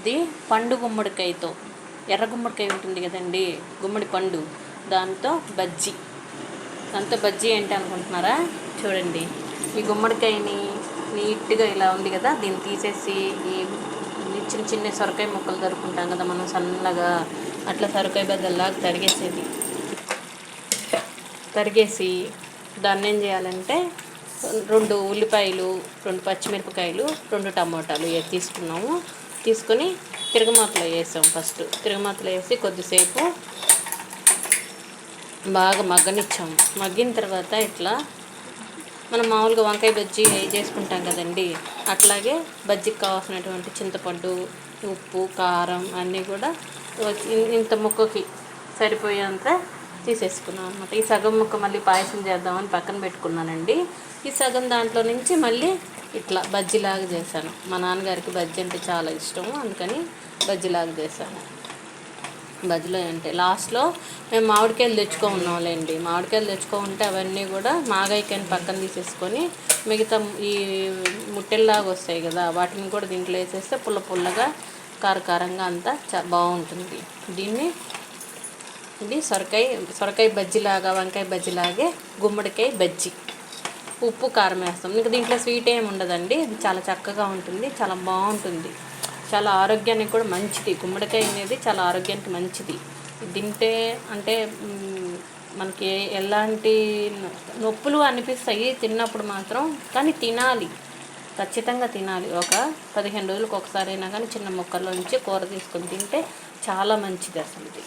ఇది పండు గుమ్మడికాయతో. ఎర్ర గుమ్మడికాయ ఉంటుంది కదండి. గుమ్మడి పండు. దాంతో బజ్జీ. దాంతో బజ్జీ ఏంటి అనుకుంటున్నారా? చూడండి. ఈ గుమ్మడికాయని నీట్గా ఇలా ఉంది కదా దీన్ని తీసేసి ఈ చిన్న చిన్న సొరకాయ ముక్కలు దొరుకుంటాం కదా మనం సన్నగా. అట్లా సొరకాయ బద్దల్లాగా తరిగేసేది. తరిగేసి దాన్ని ఏం చేయాలంటే రెండు ఉల్లిపాయలు రెండు పచ్చిమిరపకాయలు రెండు టమాటాలు ఇవి తీసుకున్నాము. తీసుకొని తిరగమాతలో వేసాం ఫస్ట్ తిరగమాతలో వేసి కొద్దిసేపు బాగా మగ్గనిచ్చాము మగ్గిన తర్వాత ఇట్లా మనం మామూలుగా వంకాయ బజ్జీ చేసుకుంటాం కదండి. అట్లాగే బజ్జీకి కావాల్సినటువంటి చింతపండు ఉప్పు కారం అన్నీ కూడా ఇంత ముక్కకి సరిపోయేంత తీసేసుకున్నాం అనమాట ఈ సగం ముక్క మళ్ళీ పాయసం చేద్దామని పక్కన పెట్టుకున్నానండి. ఈ సగం దాంట్లో నుంచి మళ్ళీ ఇట్లా బజ్జీలాగా చేశాను. మా నాన్నగారికి బజ్జీ అంటే చాలా ఇష్టము. అందుకని బజ్జీలాగా చేశాను. బజ్జీలో అంటే లాస్ట్లో మేము మామిడికాయలు తెచ్చుకో ఉన్నాంలేండి మామిడికాయలు తెచ్చుకో ఉంటే అవన్నీ కూడా మాగాయకాయని పక్కన తీసేసుకొని మిగతా ఈ ముట్టెల్లాగా వస్తాయి కదా వాటిని కూడా దీంట్లో వేసేస్తే పుల్ల పుల్లగా కారకారంగా అంతా చా బాగుంటుంది. దీన్ని ఇది సొరకాయ సొరకాయ బజ్జీలాగా వంకాయ బజ్జీలాగే గుమ్మడికాయ బజ్జీ. ఉప్పు కారం వేస్తాం. ఇంకా దీంట్లో స్వీట్ ఏమి ఉండదండి. ఇది చాలా చక్కగా ఉంటుంది. చాలా బాగుంటుంది. చాలా ఆరోగ్యానికి కూడా మంచిది. గుమ్మడికాయ అనేది చాలా ఆరోగ్యానికి మంచిది. తింటే అంటే మనకి ఎలాంటి నొప్పులు అనిపిస్తాయి తిన్నప్పుడు మాత్రం కానీ తినాలి. ఖచ్చితంగా తినాలి. ఒక పదిహేను రోజులకు ఒకసారి అయినా కానీ చిన్న ముక్కల్లో నుంచి కూర తీసుకొని తింటే చాలా మంచిది అసలు ఇది.